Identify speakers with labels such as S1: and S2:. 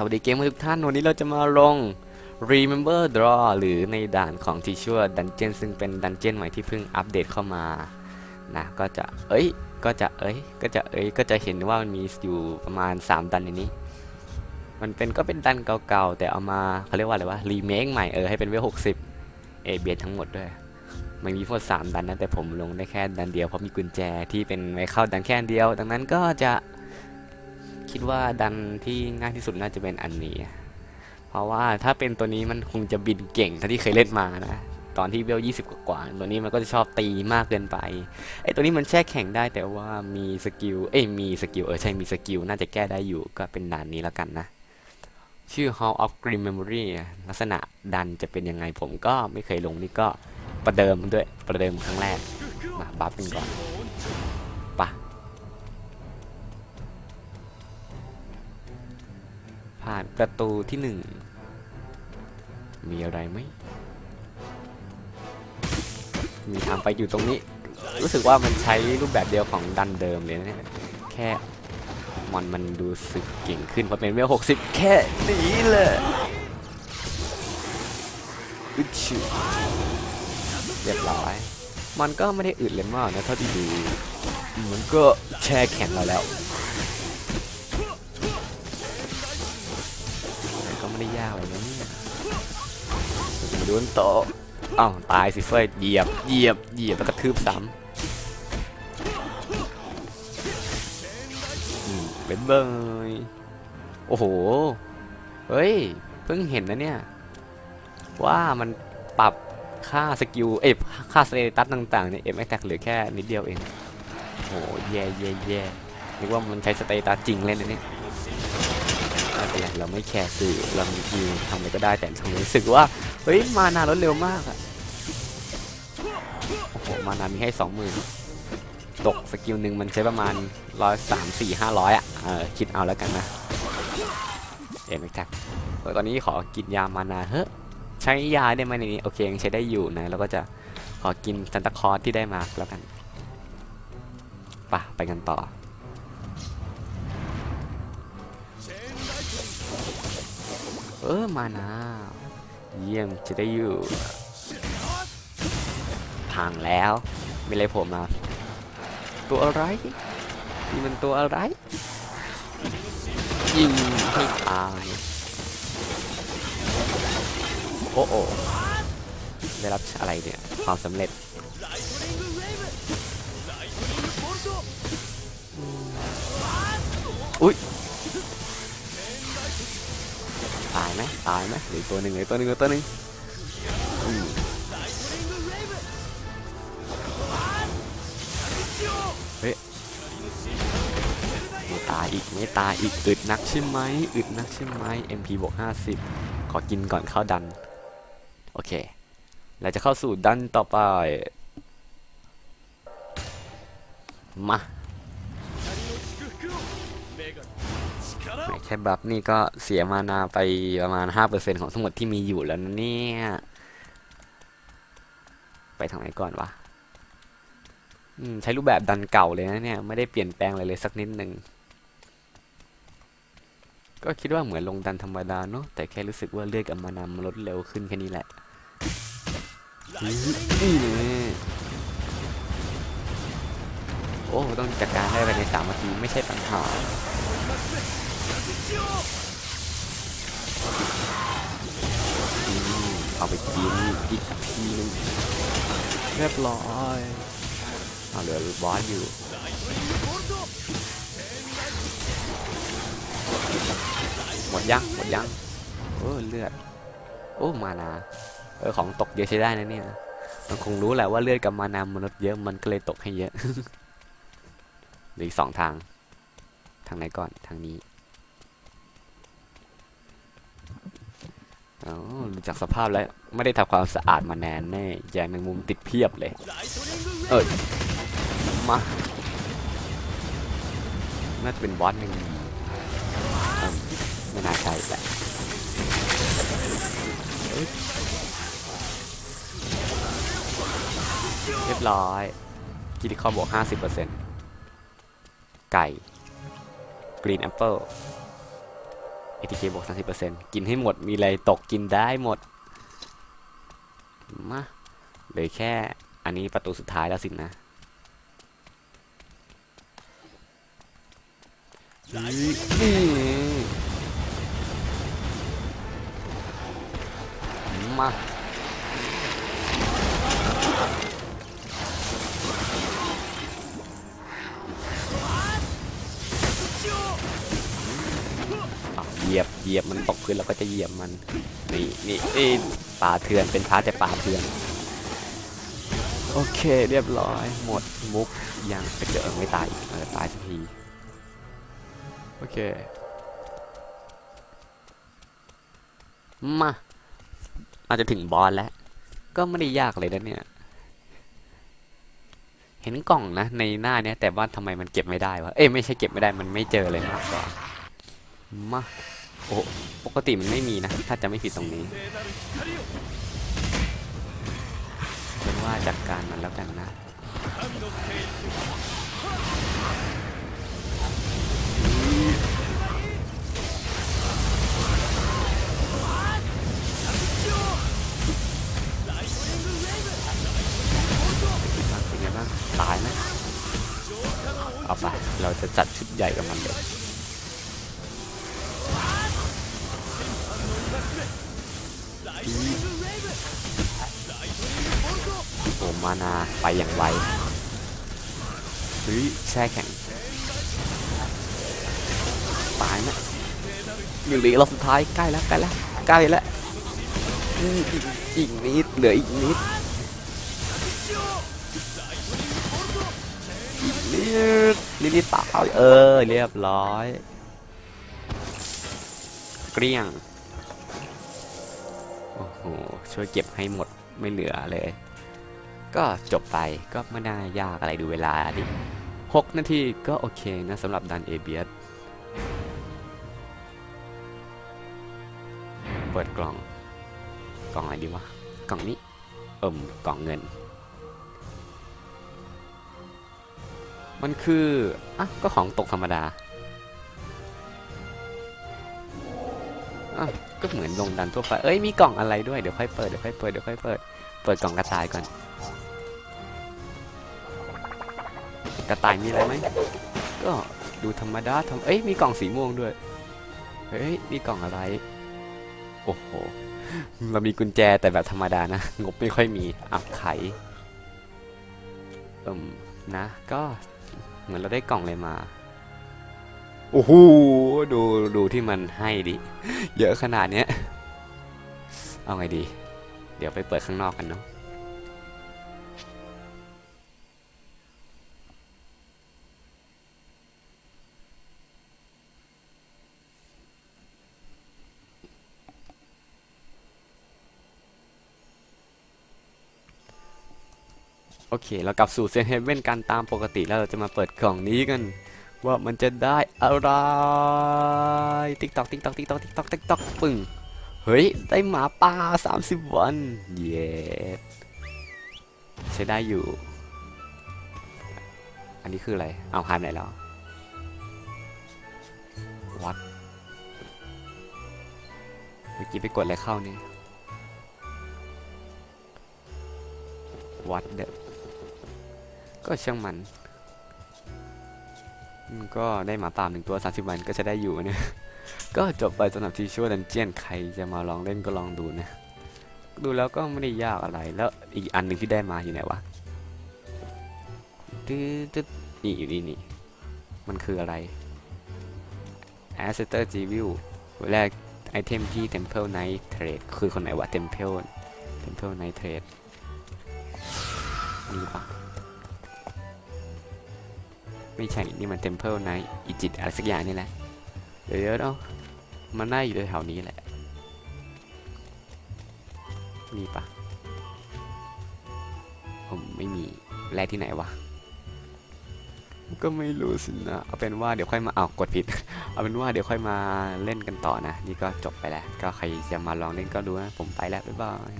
S1: สวัสดีเกมเมอร์ทุกท่าน วันนี้เราจะมาลง Remember Draw หรือในด่านของทีชื่ว่า Dungeon ซึ่งเป็นดันเจียนใหม่ที่เพิ่งอัปเดตเข้ามานะก็จะเอ้ยก็จะเอ้ยก็จะเอ้ยก็จะเห็นว่ามันมีอยู่ประมาณ 3 ดันในนี้ มันเป็นก็เป็นดันเก่าๆ แต่เอามาเขาเรียกว่าอะไรวะรีเมคใหม่เออให้เป็นเวล60เอเบียทั้งหมดด้วยมันมีทั้งหมด3ดันนะแต่ผมลงได้แค่ดันเดียวเพราะมีกุญแจที่เป็นไว้เข้าดันแค่เดียว ดังนั้นก็จะ คิดว่าดันที่ง่ายที่สุดน่าจะเป็นอันนี้ เพราะว่าถ้าเป็นตัวนี้มันคงจะบินเก่งเท่าที่เคยเล่นมานะตอนที่เวล20กว่าตัวนี้มันก็จะชอบตีมากเกินไปไอ้ตัวนี้มันแช่แข็งได้แต่ว่ามีสกิลเอ้ยมีสกิลเออใช่มีสกิลน่าจะแก้ได้อยู่ก็เป็นด่านนี้แล้วกันนะ ชื่อ Hall of Grim Memory ลักษณะดันจะเป็นยังไงผมก็ไม่เคยลงนี่ก็ประเดิมด้วยประเดิมครั้งแรกมาบัฟกันก่อน ผ่านประตูที่หนึ่งมีอะไรไหมมีทางไปอยู่ตรงนี้ รู้สึกว่ามันใช้รูปแบบเดียวของดันเดิมเลยนะ แค่มอนมันดูสึกเก่งขึ้นเพราะเป็นเวลหกสิบแค่นี้เลยอึดชิวเรียบร้อย มันก็ไม่ได้อึดเลยมากนะเท่าที่ดู มันก็แช่แข็งเราแล้ว ไม่ได้ยากเลยนะเนี่ยโดนโตอ้าวตายสิเฟยเหยียบเหยียบเหยียบแล้วก็ทืบซ้ำอืมเป็นเบยโอ้โห เฮ้ย เพิ่งเห็นนะเนี่ย ว่ามันปรับค่าสกิล เอ้ค่าสเตตัสต่างๆเนี่ยเอ็มแอคเหลือแค่นิดเดียวเอง โอ้โห แย่แย่แย่นึกว่ามันใช้สเตตัสจริงเล่นนะเนี่ย ไม่เป็นไรเราไม่แคร์สื่อเรามีทีมทำอะไรก็ได้แต่ทำรู้สึกว่าเฮ้ยมานาลดเร็วมากอะโอ้โหมานามีให้สองหมื่นตกสกิลหนึ่งมันใช้ประมาณร้อยสามสี่ห้าร้อยอะเออคิดเอาแล้วกันนะเอ็มแท็กตอนนี้ขอกินยามานาเฮ้ยใช้ยาได้ไหมในนี้โอเคยังใช้ได้อยู่นะแล้วก็จะขอกินซันตาคอร์ที่ได้มาแล้วกันไปะไปกันต่อ ออมานะเยี่ยมจะได้อยู่พังแล้วไมีอะไรโผมมาตัวอะไรนี่มันตัวอะไรยิงให้ตายโอ้โอได้รับอะไรเนี่ยความสำเร็จอุ้ย ตายไหมตายไหมหลือตัวหนึ่งหลือตัวหนึ่งหลือตัวหนึ่งเฮ้ยไม่ตายอีกไม่ตายอีกอึดนักใช่ไหมอึดนักใช่ไหม MP บวก50 ขอกินก่อนเข้าดัน โอเค เราจะเข้าสู่ดันต่อไป มา ค่บัฟนี่ก็เสียมานาไปประมาณ 5%ของทั้งหมดที่มีอยู่แล้วนะเนี่ย ไปทางไหนก่อนวะอืมใช้รูปแบบดันเก่าเลยนะเนี่ย ไม่ได้เปลี่ยนแปลงอะไรเลยสักนิดหนึ่ง ก็คิดว่าเหมือนลงดันธรรมดาเนาะแต่แค่รู้สึกว่าเลือดกับมานามนลดเร็วขึ้นแค่นี้แหละโอ้ ต้องจัดการให้ภายในสามนาทีไม่ใช่ปัญหาอืม เอาไปกินอีกทีนึงเรียบร้อยเอาเหลือบอสอยู่หมดยังหมดยังโอ้เลือดโอ้มานาเออของตกเยอะใช้ได้นะเนี่ยมันคงรู้แหละว่าเลือดกับมานามนุษย์เยอะมันก็เลยตกให้เยอะเหลือสองทาง ทางไหนก่อนทางนี้ อ๋อดูจากสภาพแล้ว ไม่ได้ทำความสะอาดมานานแน่ใยแมงมุมติดเพียบเลย เอ้ย มา น่าจะเป็นบอสหนึ่งไม่น่าใช่แหละเรียบร้อยกิติคอลบวก 50%ไก่ กรีนแอปเปิล ATK บวก30%กินให้หมดมีอะไรตกกินได้หมด มาเหลือแค่อันนี้ประตูสุดท้ายแล้วสินะนี่มา เหยียบมันตกพื้นเราก็จะเหยียบมัน นี่นี่นี่ป่าเถื่อนเป็นพาร์ทแต่ป่าเถื่อน โอเคเรียบร้อย หมดมุกยังไปเจอไม่ตายอีกเออตายสักที โอเค มาอาจจะถึงบอสแล้ว ก็ไม่ได้ยากเลยนะเนี่ย เห็นกล่องนะ ในหน้าเนี้ยแต่ว่าทำไมมันเก็บไม่ได้วะ เอ้ยไม่ใช่เก็บไม่ได้มันไม่เจอเลยมากกว่ามา โอ้ปกติมันไม่มีนะ ถ้าจะไม่ผิดตรงนี้เป็นว่าจัดการมันแล้วกันนะตายไหมเอาไป เราจะจัดชุดใหญ่กับมันเลย โอมานาไปอย่างไวเฮ้ยแช่แข็ง ตายไหมหนึ่งเหลือรอบสุดท้ายใกล้แล้วใกล้แล้วใกล้แล้วอีกนิดเหลืออีกนิดอีกนิดนิดเปล่าเออเรียบร้อย เกลี้ยง ช่วยเก็บให้หมดไม่เหลือเลย ก็จบไปก็ไม่น่ายากอะไรดูเวลาดิ 6 นาทีก็โอเคนะสำหรับดันเอเบียสเปิดกล่อง กล่องอะไรดีวะ กล่องนี้เอิ่มกล่องเงิน มันคือ อะ ก็ของตกธรรมดา อะ ก็เหมือนลงดันทั่วไปเอ้ยมีกล่องอะไรด้วยเดี๋ยวค่อยเปิดเดี๋ยวค่อยเปิดเดี๋ยวค่อยเปิดเปิดกล่องกระต่ายก่อน กระต่ายมีอะไรไหมก็ดูธรรมดาทำเอ้ยมีกล่องสีม่วงด้วยเฮ้ยมีกล่องอะไรโอ้โหเรามีกุญแจแต่แบบธรรมดานะงบไม่ค่อยมีอับไขเอิ่มนะ ก็เหมือนเราได้กล่องเลยมา โอ้โหดูดูที่มันให้ดิ เยอะขนาดเนี้ย เอาไงดี เดี๋ยวไปเปิดข้างนอกกันเนาะโอเค เรากลับสู่เซนเฮเว่นกันตามปกติแล้วเราจะมาเปิดกล่องนี้กัน ว่ามันจะได้อะไรติ๊กตอกติ๊กตอกติ๊กตอกติ๊กตอกติ๊กตอกปึ้งเฮ้ย ได้หมาป่า30 วัน เย้ใช้ได้อยู่ อันนี้คืออะไร เอาหายไปไหนแล้ววัดเมื่อกี้ไปกดอะไรเข้านี่วัดเด็ก็ช่างมัน ก็ได้หมาป่าหนึ่งตัว 30 วันก็จะได้อยู่เนี่ย ก็จบไปสำหรับทีชั่วดันเจียนใครจะมาลองเล่นก็ลองดูนะ ดูแล้วก็ไม่ได้ยากอะไรแล้วอีกอันหนึ่งที่ได้มาอยู่ไหนวะตึ๊ดนี่อยู่นี่นี่มันคืออะไร a s s e t e r g v i e w แรกไอเทมที่ Temple Night Trade คือคนไหนวะ Temple Temple Night Trade นี่ปะ ไม่ใช่ นี่มัน Temple Night อีจิตอะไรสักอย่างนี่แหละ เดี๋ยวเนาะมันน่าอยู่แถวนี้แหละ มีปะผมไม่มีแลกที่ไหนวะ ก็ไม่รู้สินะ เอาเป็นว่าเดี๋ยวค่อยมาเอากดผิด เอาเป็นว่าเดี๋ยวค่อยมาเล่นกันต่อนะ นี่ก็จบไปแล้ว ก็ใครจะมาลองเล่นก็ดูนะ ผมไปแล้ว บ๊ายบาย